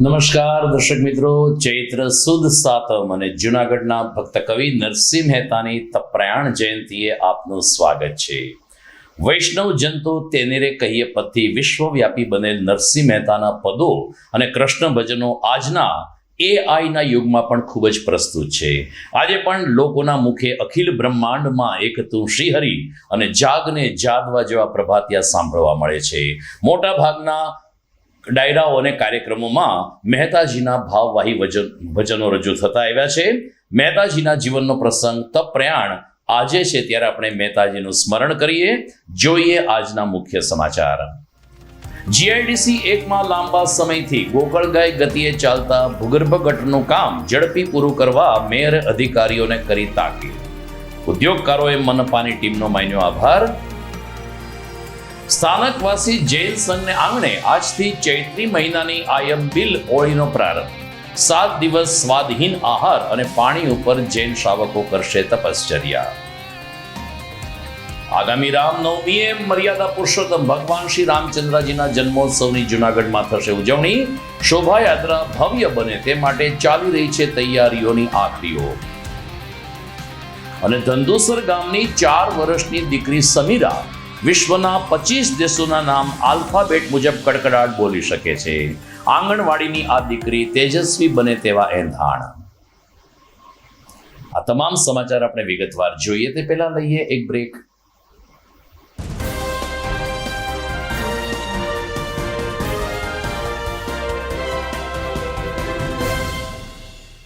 નમસ્કાર, દર્શક મિત્રો. ચૈત્ર સુદ સાતમ અને જૂનાગઢના ભક્ત કવિ નરસિંહ મહેતાની તપ્રયાણ જયંતીએ આપનું સ્વાગત છે. વૈષ્ણવ જંતુ તેનેરે કહીએ પદથી વિશ્વવ્યાપી બનેલ નરસિંહ મહેતાના પદો અને કૃષ્ણ ભજનો આજના એઆઈના યુગમાં પણ ખૂબ જ પ્રસ્તુત છે. આજે પણ લોકોના મુખે અખિલ બ્રહ્માંડમાં એક તું શ્રીહરિ અને જાગને જાદવા જેવા પ્રભાતિયા સાંભળવા મળે છે. મોટા ભાગના ડાયરાઓ અને કાર્યક્રમોમાં મહેતાજીના ભાવવાહી વજન ભજનો રજૂ થતા આવ્યા છે. મહેતાજીના જીવનનો પ્રસંગ તપ્રયાણ આજે છે ત્યારે આપણે મહેતાજીનું સ્મરણ કરીએ. જોઈએ આજના મુખ્ય સમાચાર. જીઆઈડીસી એકમાં લાંબા સમયથી ગોકળગાય ગતિએ ચાલતા ભૂગર્ભ ગટરનું કામ ઝડપી પૂરું કરવા મેયર અધિકારીઓને કરી તાકીદ. ઉદ્યોગકારોએ મનપાની ટીમનો માન્યો આભાર. સ્થાનકવાસી જૈન સંઘને આંગણે આજથી ચૈત્રી મહિનાની આયમ બિલ ઓળીનો પ્રારંભ. સાત દિવસ સ્વાદહીન આહાર અને પાણી ઉપર જૈન શ્રાવકો કરશે તપશ્ચર્યા. આગામી રામનવમીએ મર્યાદા પુરુષોત્તમ ભગવાન શ્રી રામચંદ્રજીના જન્મોત્સવની જૂનાગઢમાં થશે ઉજવણી. શોભાયાત્રા ભવ્ય બને તે માટે ચાલી રહી છે તૈયારીઓની આખરીઓ. અને ધંધુસર ગામની ચાર વર્ષની દીકરી સમીરા વિશ્વના પચીસ દેશોના નામ આલ્ફાબેટ મુજબ કડકડાટ બોલી શકે છે. આંગણવાડીની આ દીકરી તેજસ્વી બને તેવા એંધાણ. આ તમામ સમાચાર આપણે વિગતવાર જોઈએ તે પહેલાં લઈએ એક બ્રેક.